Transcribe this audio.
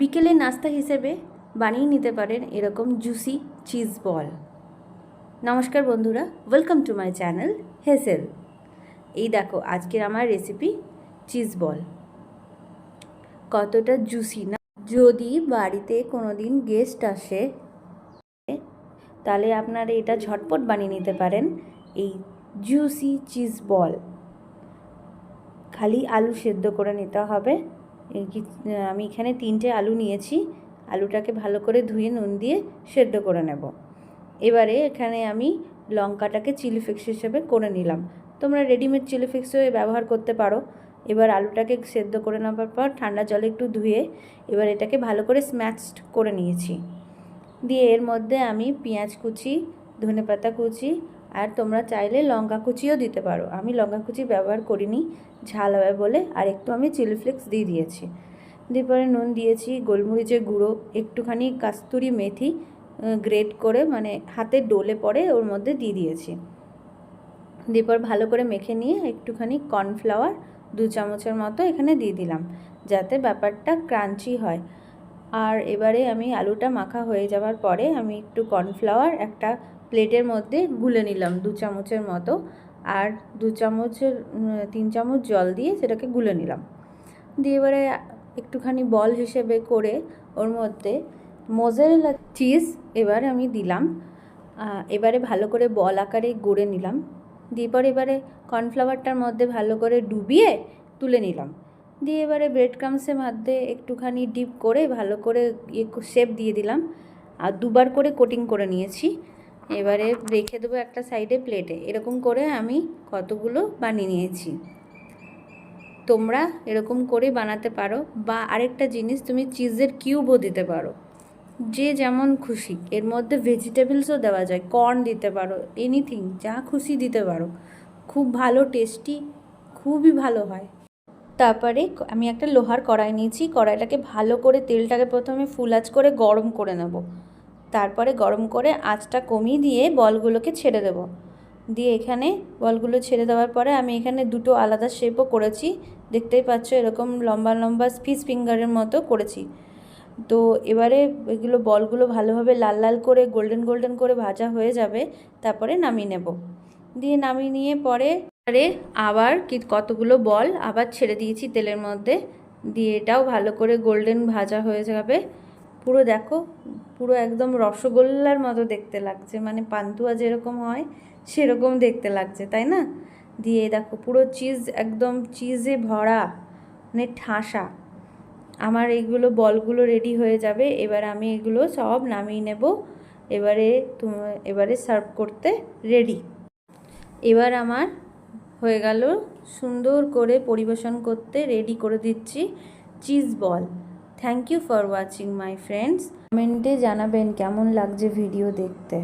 বিকেলে নাস্তা হিসেবে বানিয়ে নিতে পারেন এরকম জুসি চিজ বল নমস্কার বন্ধুরা ওয়েলকাম টু মাই চ্যানেল হেসেল এই দেখো, আজকের আমার রেসিপি চিজ বল কতটা জুসি না? যদি বাড়িতে কোনো দিন গেস্ট আসে, তাহলে আপনারা এটা ঝটপট বানিয়ে নিতে পারেন, এই জুসি চিজ বল খালি আলু সেদ্ধ করে নিতে হবে। আমি এখানে তিনটে আলু নিয়েছি। আলুটাকে ভালো করে ধুয়ে নুন দিয়ে সেদ্ধ করে নেব। এবারে এখানে আমি লঙ্কাটাকে চিলি ফিক্স হিসেবে করে নিলাম। তোমরা রেডিমেড চিলি ফিক্সও ব্যবহার করতে পারো। এবার আলুটাকে সেদ্ধ করে নেওয়ার পর ঠান্ডা জলে একটু ধুয়ে এবার এটাকে ভালো করে স্ম্যাচড করে নিয়েছি। দিয়ে এর মধ্যে আমি পেঁয়াজ কুচি, ধনেপাতা কুচি আর তোমরা চাইলে লঙ্কা কুচিও দিতে পারো। আমি লঙ্কা কুচি ব্যবহার করিনি। ঝাল হবে বলে আর একটু আমি চিলি ফ্লেক্স দিয়ে দিয়েছি। দিয়ে পরে নুন দিয়েছি, গোলমরিচের গুঁড়ো, একটুখানি কাস্তুরি মেথি গ্রেট করে মানে হাতে ডোলে পরে ওর মধ্যে দিয়ে দিয়েছি। দিয়ে ভালো করে মেখে নিয়ে একটুখানি কর্নফ্লাওয়ার দু চামচের মতো এখানে দিয়ে দিলাম, যাতে ব্যাপারটা ক্রাঞ্চি হয়। আর এবারে আমি আলুটা মাখা হয়ে যাওয়ার পরে আমি একটু কর্নফ্লাওয়ার একটা প্লেটের মধ্যে গুলে নিলাম দু চামচের মতো। আর দু চামচের তিন চামচ জল দিয়ে সেটাকে গুলে নিলাম। দিয়ে এবারে একটুখানি বল হিসেবে করে ওর মধ্যে মোজারেলা চিজ এবারে আমি দিলাম। এবারে ভালো করে বল আকারে গড়ে নিলাম। দিয়ে পরে এবারে কর্নফ্লাওয়ারটার মধ্যে ভালো করে ডুবিয়ে তুলে নিলাম। দিয়ে এবারে ব্রেড ক্রামসের মধ্যে একটুখানি ডিপ করে ভালো করে ইয়ে শেপ দিয়ে দিলাম। আর দুবার করে কোটিং করে নিয়েছি। এবারে রেখে দেবো একটা সাইডে প্লেটে এরকম করে আমি কতগুলো বানিয়ে নিয়েছি। তোমরা এরকম করে বানাতে পারো বা আরেকটা জিনিস তুমি চিজের কিউবও দিতে পারো। যে যেমন খুশি। এর মধ্যে ভেজিটেবলসও দেওয়া যায়। কর্ন দিতে পারো এনিথিং যা খুশি দিতে পারো। খুব ভালো টেস্টি খুবই ভালো হয়। তারপরে আমি একটা লোহার কড়াই নিয়েছি। কড়াইটাকে ভালো করে তেলটাকে প্রথমে ফুল আঁচ করে গরম করে নেব। তারপরে গরম করে আঁচটা কমিয়ে দিয়ে বলগুলোকে ছেড়ে দেব। দিয়ে এখানে বলগুলো ছেড়ে দেওয়ার পরে আমি এখানে দুটো আলাদা শেপও করেছি। দেখতেই পাচ্ছ এরকম লম্বা লম্বা ফিস ফিঙ্গারের মতো করেছি। তো এবারে এগুলো বলগুলো ভালোভাবে লাল লাল করে গোল্ডেন গোল্ডেন করে ভাজা হয়ে যাবে। তারপরে নামিয়ে নেব। দিয়ে নামিয়ে নিয়ে পরে পরে আবার কতগুলো বল আবার ছেড়ে দিয়েছি তেলের মধ্যে। দিয়ে এটাও ভালো করে গোল্ডেন ভাজা হয়ে যাবে। পুরো দেখো, পুরো একদম রসগোল্লার মতো দেখতে লাগছে। মানে পান্তুয়া যেরকম হয়, সেরকম দেখতে লাগছে, তাই না? দিয়ে দেখো, পুরো চিজ একদম চিজে ভরা মানে ঠাসা। আমার এইগুলো বলগুলো রেডি হয়ে যাবে, এবার আমি এগুলো সব নামিয়ে নেব। এবারে তুমি, এবারে সার্ভ করতে রেডি এবার আমার হয়ে গেল সুন্দর করে পরিবেশন করতে রেডি করে দিচ্ছি cheese ball thank you for watching my friends কমেন্টে জানাবেন কেমন লাগছে ভিডিও দেখতে।